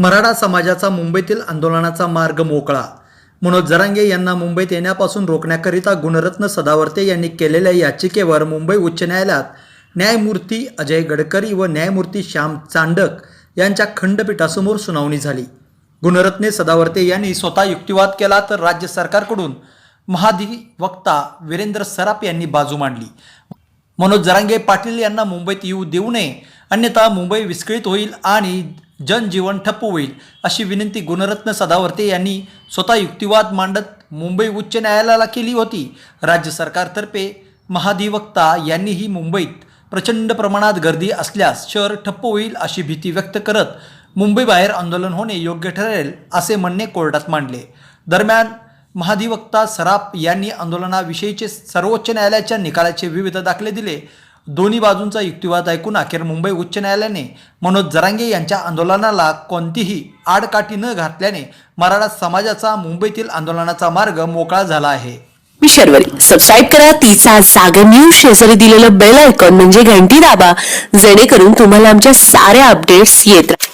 मराठा समाजाचा मुंबईतील आंदोलनाचा मार्ग मोकळा. मनोज जरांगे यांना मुंबईत येण्यापासून रोखण्याकरिता गुणरत्न सदावर्ते यांनी केलेल्या याचिकेवर मुंबई उच्च न्यायालयात न्यायमूर्ती अजय गडकरी व न्यायमूर्ती श्याम चांडक यांच्या खंडपीठासमोर सुनावणी झाली. गुणरत्ने सदावर्ते यांनी स्वतः युक्तिवाद केला तर राज्य सरकारकडून महाधिवक्ता वीरेंद्र सराफ यांनी बाजू मांडली. मनोज जरांगे पाटील यांना मुंबईत येऊ देऊ नये अन्यथा मुंबई विस्कळीत होईल आणि जनजीवन ठप्प होईल अशी विनंती गुणरत्न सदावर्ते यांनी स्वतः युक्तिवाद मांडत मुंबई उच्च न्यायालयाला केली होती. राज्य सरकारतर्फे महाधिवक्ता यांनीही मुंबईत प्रचंड प्रमाणात गर्दी असल्यास शहर ठप्प होईल अशी भीती व्यक्त करत मुंबईबाहेर आंदोलन होणे योग्य ठरेल असे म्हणणे कोर्टात मांडले. दरम्यान महाधिवक्ता सराफ यांनी आंदोलनाविषयीचे सर्वोच्च न्यायालयाच्या निकालाचे विविध दाखले दिले. दोन्ही बाजूंचा युक्तिवाद ऐकून अखेर मुंबई उच्च न्यायालयाने मनोज जरांगे यांच्या आंदोलनाला कोणतीही आडकाठी न घातल्याने मराठा समाजाचा मुंबईतील आंदोलनाचा मार्ग मोकळा झाला आहे. मी शर्वरी सबस्क्राईब करा. तिचा जागर न्यूज शेजारी दिलेलं बेल आयकॉन म्हणजे घंटी दाबा. जेणेकरून तुम्हाला आमच्या साऱ्या अपडेट्स येत राहतील.